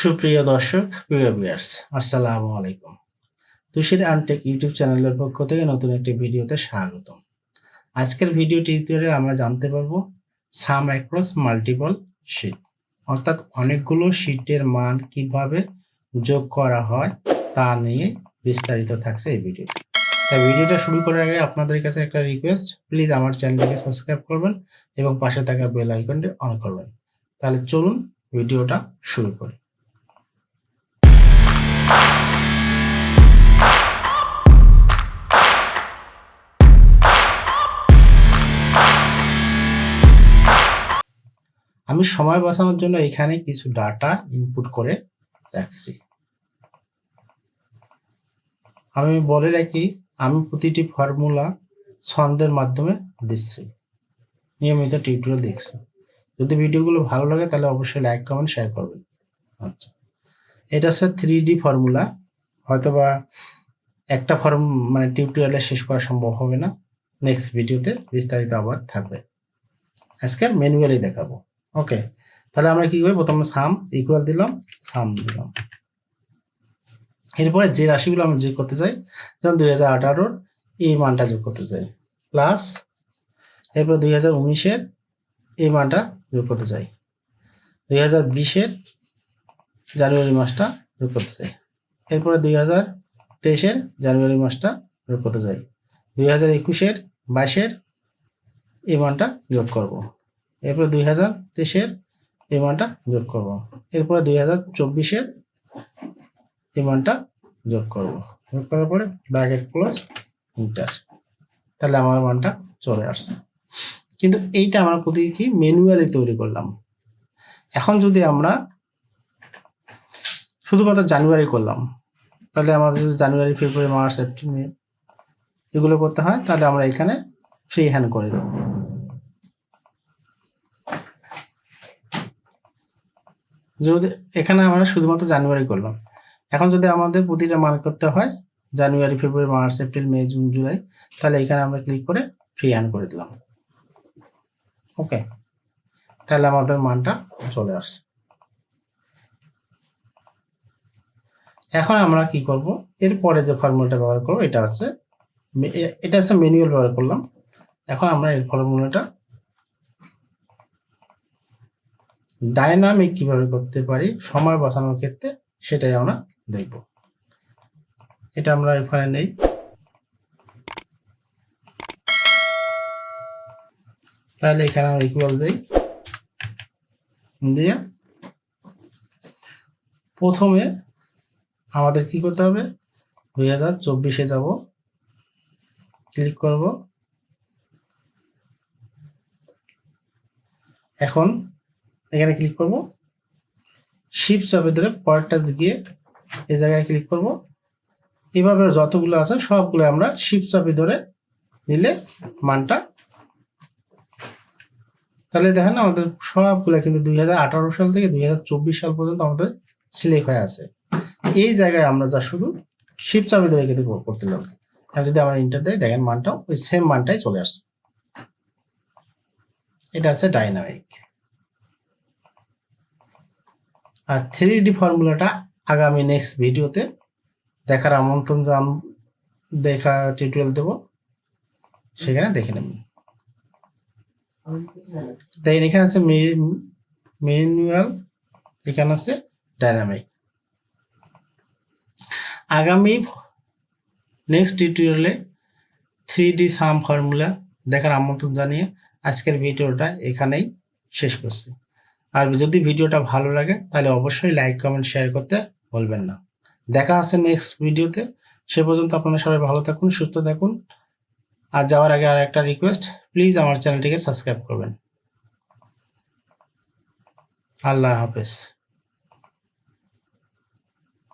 সুপ্রিয় দর্শক, প্রিয় ভিউয়ার্স আসসালামু আলাইকুম। তুষির আনটেক ইউটিউব চ্যানেলের পক্ষ থেকে নতুন একটি ভিডিওতে স্বাগতম। আজকের ভিডিও টিউটোরিয়ালে আমরা জানতে পারব সাম অ্যাক্রস মাল্টিপল শিট। অর্থাৎ অনেকগুলো শিটের মান কীভাবে যোগ করা হয় তা নিয়ে বিস্তারিত থাকছে এই ভিডিওটি তাই ভিডিওটা শুরু করার আগে আপনাদের কাছে একটা রিকোয়েস্ট প্লিজ আমার চ্যানেলটিকে সাবস্ক্রাইব করবেন এবং পাশে থাকা বেল আইকনটি অন করবেন। তাহলে চলুন ভিডিওটা শুরু করি। আমি সময় বাঁচানোর জন্য এখানে কিছু ডাটা ইনপুট করে রাখছি। আমি বলে রাখি, আমি প্রতিটি ফর্মুলা ছন্দের মাধ্যমে দিচ্ছি। নিয়মিত টিউটোরিয়াল দেখছি। যদি ভিডিওগুলো ভালো লাগে তাহলে অবশ্যই লাইক কমেন্ট শেয়ার করবেন। আচ্ছা। এটা হচ্ছে থ্রি ডি ফর্মুলা হয়তোবা একটা ফর্ম মানে টিউটোরিয়ালে শেষ করা সম্ভব হবে না। নেক্সট ভিডিওতে বিস্তারিত আবার থাকবে। আজকে ম্যানুয়ালি দেখাবো। ওকে তাহলে আমরা কি করি? প্রথমে সাম ইকুয়াল দিলাম সাম দিলাম। এরপরে যে রাশিগুলো আমরা যোগ করতে চাই, যেমন দুই হাজার আঠারোর এই মানটা যোগ করতে চাই। প্লাস এরপর দুই হাজার উনিশের এই মানটা যোগ করতে চাই। দুই হাজার বিশের জানুয়ারি মাসটা যোগ করতে চাই। এরপরে দুই হাজার তেইশের জানুয়ারি মাসটা যোগ করতে চাই। দুই হাজার একুশের বাইশের এই মানটা যোগ করব। এরপরে দুই হাজার তেইশের এই যোগ করব। এরপরে দুই হাজার চব্বিশের এই যোগ করব। যোগ করার পরে ব্র্যাকেট ক্লোজ ইন্টার। তাহলে আমার মানটা চলে আসছে। কিন্তু এইটা আমরা প্রতি কি ম্যানুয়ালি তৈরি করলাম। এখন যদি আমরা শুধুমাত্র জানুয়ারি করলাম, তাহলে আমাদের যদি জানুয়ারি, ফেব্রুয়ারি, মার্চ, এপ্রিল, মে এগুলো করতে হয়, তাহলে আমরা এখানে ফ্রি হ্যান্ড করে দেবো। যদি এখানে আমরা শুধুমাত্র জানুয়ারি করলাম। এখন যদি আমাদের প্রতিটা মান করতে হয়, January, February, March, April, May, June, July, তাহলে এখানে আমরা ক্লিক করে ফ্রি হ্যান্ড করে দিলাম। ওকে তাহলে আমাদের মানটা চলে আসছে। এখন আমরা কি করব? এরপরে যে ফর্মুলাটা ব্যবহার করব, এটা আছে এটা আছে ম্যানুয়াল ব্যবহার করলাম। এখন আমরা এই ফর্মুলাটা ডাইনামিক কীভাবে করতে পারি, সময় বাঁচানোর ক্ষেত্রে সেটাই আমরা দেখব। এটা আমরা এখানে নেই। তাহলে এখানে আমরা ইকুয়াল দিই। দিয়ে প্রথমে আমাদের কি করতে হবে? দুই হাজার চব্বিশে যাব। ক্লিক করব। এখন এখানে ক্লিক করব। শিপ চাপে ধরে পরেরটা গিয়ে এই জায়গায় ক্লিক করব। এভাবে যতগুলো আছে সবগুলো আমরা শিপ চাপে ধরে নিলে মানটা তাহলে দেখেন আমাদের সবগুলো কিন্তু দুই হাজার আঠারো সাল থেকে দুই হাজার চব্বিশ সাল পর্যন্ত আমাদের সিলেক্ট হয়ে আছে। এই জায়গায় আমরা যা শুধু শিপ চাপে ধরে কিন্তু করতে লাগবে আর যদি আমরা ইন্টার দেয় দেখেন মানটাও ওই সেম মানটাই চলে আসছে। এটা আছে ডাইনামিক আর থ্রি ডি ফর্মুলাটা আগামী নেক্সট ভিডিওতে দেখার আমন্ত্রণ জান, দেখা টিউটোরিয়াল দেব। সেখানে দেখে নেবেন। দেখেন এখানে আছে ম্যানুয়াল এখানে আছে ডাইনামিক আগামী নেক্সট টিউটোরিয়ালে থ্রি ডি সাম ফর্মুলা দেখার আমন্ত্রণ জানিয়ে আজকের ভিডিওটা এখানেই শেষ করছি। আর যদি ভিডিওটা ভালো লাগে, তাহলে অবশ্যই লাইক কমেন্ট শেয়ার করতে বলবেন না। দেখা আছে নেক্সট ভিডিওতে সে পর্যন্ত আপনারা সবাই ভালো থাকুন, সুস্থ থাকুন। আর যাওয়ার আগে আর একটা রিকোয়েস্ট প্লিজ আমার চ্যানেলটিকে সাবস্ক্রাইব করবেন। আল্লাহ হাফেজ।